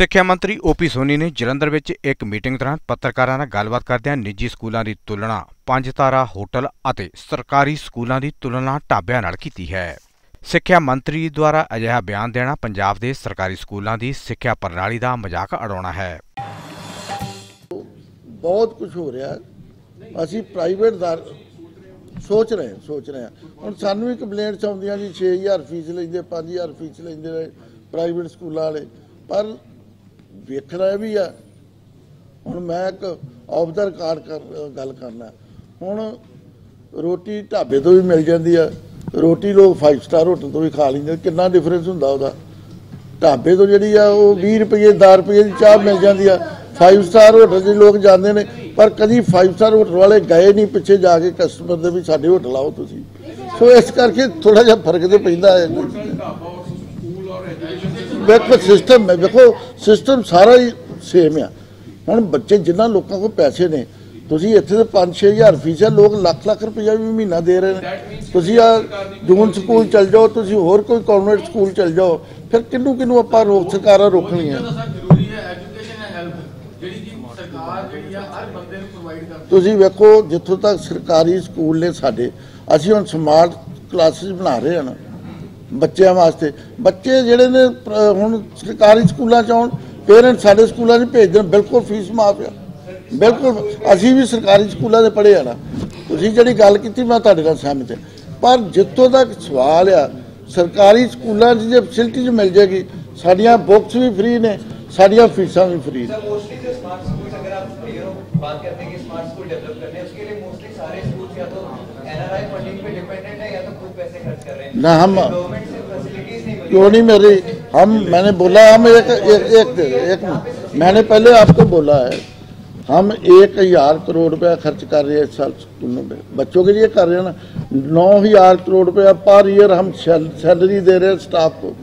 ਸਿੱਖਿਆ ਮੰਤਰੀ ਓਪੀ ਸੋਨੀ ਨੇ ਜਲੰਧਰ ਵਿੱਚ ਇੱਕ ਮੀਟਿੰਗ ਦੌਰਾਨ ਪੱਤਰਕਾਰਾਂ ਨਾਲ ਗੱਲਬਾਤ ਕਰਦਿਆਂ ਨਿੱਜੀ ਸਕੂਲਾਂ ਦੀ ਤੁਲਨਾ, ਪੰਜ ਤਾਰਾ ਹੋਟਲ ਅਤੇ ਸਰਕਾਰੀ ਸਕੂਲਾਂ ਦੀ ਤੁਲਨਾ ਢਾਬਿਆਂ ਨਾਲ ਕੀਤੀ ਹੈ। ਸਿੱਖਿਆ ਮੰਤਰੀ ਦੁਆਰਾ ਅਜਿਹਾ ਬਿਆਨ ਦੇਣਾ ਪੰਜਾਬ ਦੇ ਸਰਕਾਰੀ ਸਕੂਲਾਂ ਦੀ ਸਿੱਖਿਆ ਪ੍ਰਣਾਲੀ ਦਾ ਮਜ਼ਾਕ ਉਡਾਉਣਾ ਹੈ। ਬਹੁਤ ਕੁਝ ਹੋ ਰਿਹਾ। ਅਸੀਂ ਪ੍ਰਾਈਵੇਟ ਸੋਚ ਰਹੇ ਸੋਚ ਰਹੇ ਹੁਣ ਸਾਨੂੰ ਵੀ ਕੰਪਲੇਂਟਸ ਆਉਂਦੀਆਂ ਜੀ 6000 ਫੀਸ ਲੈਂਦੇ 5000 ਫੀਸ ਲੈਂਦੇ ਪ੍ਰਾਈਵੇਟ ਸਕੂਲਾਂ ਵਾਲੇ। ਪਰ ਵੇਖਣਾ ਇਹ ਵੀ ਆ। ਹੁਣ ਮੈਂ ਇੱਕ ਆਫ ਦਾ ਰਿਕਾਰਡ ਕਰ ਗੱਲ ਕਰਨਾ। ਹੁਣ ਰੋਟੀ ਢਾਬੇ ਤੋਂ ਵੀ ਮਿਲ ਜਾਂਦੀ ਆ। ਰੋਟੀ ਲੋਕ 5 ਸਟਾਰ ਹੋਟਲ ਤੋਂ ਵੀ ਖਾ ਲੈਂਦੇ ਕਿੰਨਾ ਡਿਫਰੈਂਸ ਹੁੰਦਾ ਉਹਦਾ। ਢਾਬੇ ਤੋਂ ਜਿਹੜੀ ਆ, ਉਹ 20 ਰੁਪਏ 10 ਰੁਪਏ ਦੀ ਚਾਹ ਮਿਲ ਜਾਂਦੀ ਆ। 5 ਸਟਾਰ ਹੋਟਲ 'ਚ ਲੋਕ ਜਾਂਦੇ ਨੇ, ਪਰ ਕਦੀ 5 ਸਟਾਰ ਹੋਟਲ ਵਾਲੇ ਗਏ ਨਹੀਂ ਪਿੱਛੇ ਜਾ ਕੇ। ਕਸਟਮਰ ਦੇ ਵੀ ਸਾਡੇ ਹੋਟਲ ਆਓ ਤੁਸੀਂ। ਸੋ ਇਸ ਕਰਕੇ ਥੋੜਾ ਜਿਹਾ ਫ਼ਰਕ ਤੇ ਪੈਂਦਾ ਹੈ। ਵੇਖੋ ਸਿਸਟਮ ਹੈ। ਵੇਖੋ ਸਿਸਟਮ ਸਾਰਾ ਹੀ ਸੇਮ ਆ। ਹੁਣ ਬੱਚੇ ਜਿਨ੍ਹਾਂ ਲੋਕਾਂ ਕੋਲ ਪੈਸੇ ਨੇ ਤੁਸੀਂ ਇੱਥੇ ਤੇ 5-6000 ਫੀਸ ਹੈ ਲੋਕ ਲੱਖ ਲੱਖ ਰੁਪਈਆ ਵੀ ਮਹੀਨਾ ਦੇ ਰਹੇ ਨੇ। ਤੁਸੀਂ ਆ ਜੂਨ ਸਕੂਲ ਚਲ ਜਾਓ ਤੁਸੀਂ ਹੋਰ ਕੋਈ ਕਨਵੈਂਟ ਸਕੂਲ ਚਲ ਜਾਓ ਫਿਰ ਕਿੰਨੂੰ ਕਿੰਨੂੰ ਆਪਾਂ ਰੋਕ ਸਰਕਾਰਾਂ ਰੋਕਣੀਆਂ? ਤੁਸੀਂ ਵੇਖੋ ਜਿੱਥੋਂ ਤੱਕ ਸਰਕਾਰੀ ਸਕੂਲ ਨੇ ਸਾਡੇ ਅਸੀਂ ਹੁਣ ਸਮਾਰਟ ਕਲਾਸਿਸ ਬਣਾ ਰਹੇ ਹਾਂ ਨਾ। ਬੱਚਿਆਂ ਵਾਸਤੇ ਬੱਚੇ ਜਿਹੜੇ ਨੇ ਪ- ਹੁਣ ਸਰਕਾਰੀ ਸਕੂਲਾਂ ਚ ਆਉਣ ਪੇਰੈਂਟਸ ਸਾਡੇ ਸਕੂਲਾਂ 'ਚ ਭੇਜ ਦੇਣ ਬਿਲਕੁਲ ਫੀਸ ਮਾਫ ਆ ਬਿਲਕੁਲ ਅਸੀਂ ਵੀ ਸਰਕਾਰੀ ਸਕੂਲਾਂ ਦੇ ਪੜ੍ਹੇ ਆ ਨਾ ਤੁਸੀਂ ਜਿਹੜੀ ਗੱਲ ਕੀਤੀ ਮੈਂ ਤੁਹਾਡੇ ਨਾਲ ਸਹਿਮਤ ਹਾਂ ਪਰ ਜਿੱਥੋਂ ਤੱਕ ਸਵਾਲ ਆ ਸਰਕਾਰੀ ਸਕੂਲਾਂ 'ਚ ਜੇ ਫੈਸਿਲਿਟੀਜ਼ ਮਿਲ ਜਾਏਗੀ ਸਾਡੀਆਂ ਬੁੱਕਸ ਵੀ ਫ੍ਰੀ ਨੇ ਸਾਡੀਆਂ ਫੀਸਾਂ ਵੀ ਫ੍ਰੀ ਨੇ सर मोस्टली जो स्मार्ट स्कूल अगर आप क्लियर हो बात करते हैं कि स्मार्ट स्कूल डेवलप करने हैं उसके लिए मोस्टली सारे स्कूल या तो एनआरआई फंडिंग पे डिपेंडेंट है या तो खुद पैसे खर्च कर रहे हैं ना हम क्यों नहीं मेरी? हम मैंने बोला हम एक एक एक, एक मैंने पहले आपको बोला है हम एक हज़ार करोड़ रुपया खर्च कर रहे हैं इस साल स्कूलों में। बच्चों के लिए कर रहे हैं ना नौ हज़ार करोड़ रुपया पर ईयर हम सैलरी दे रहे हैं स्टाफ को।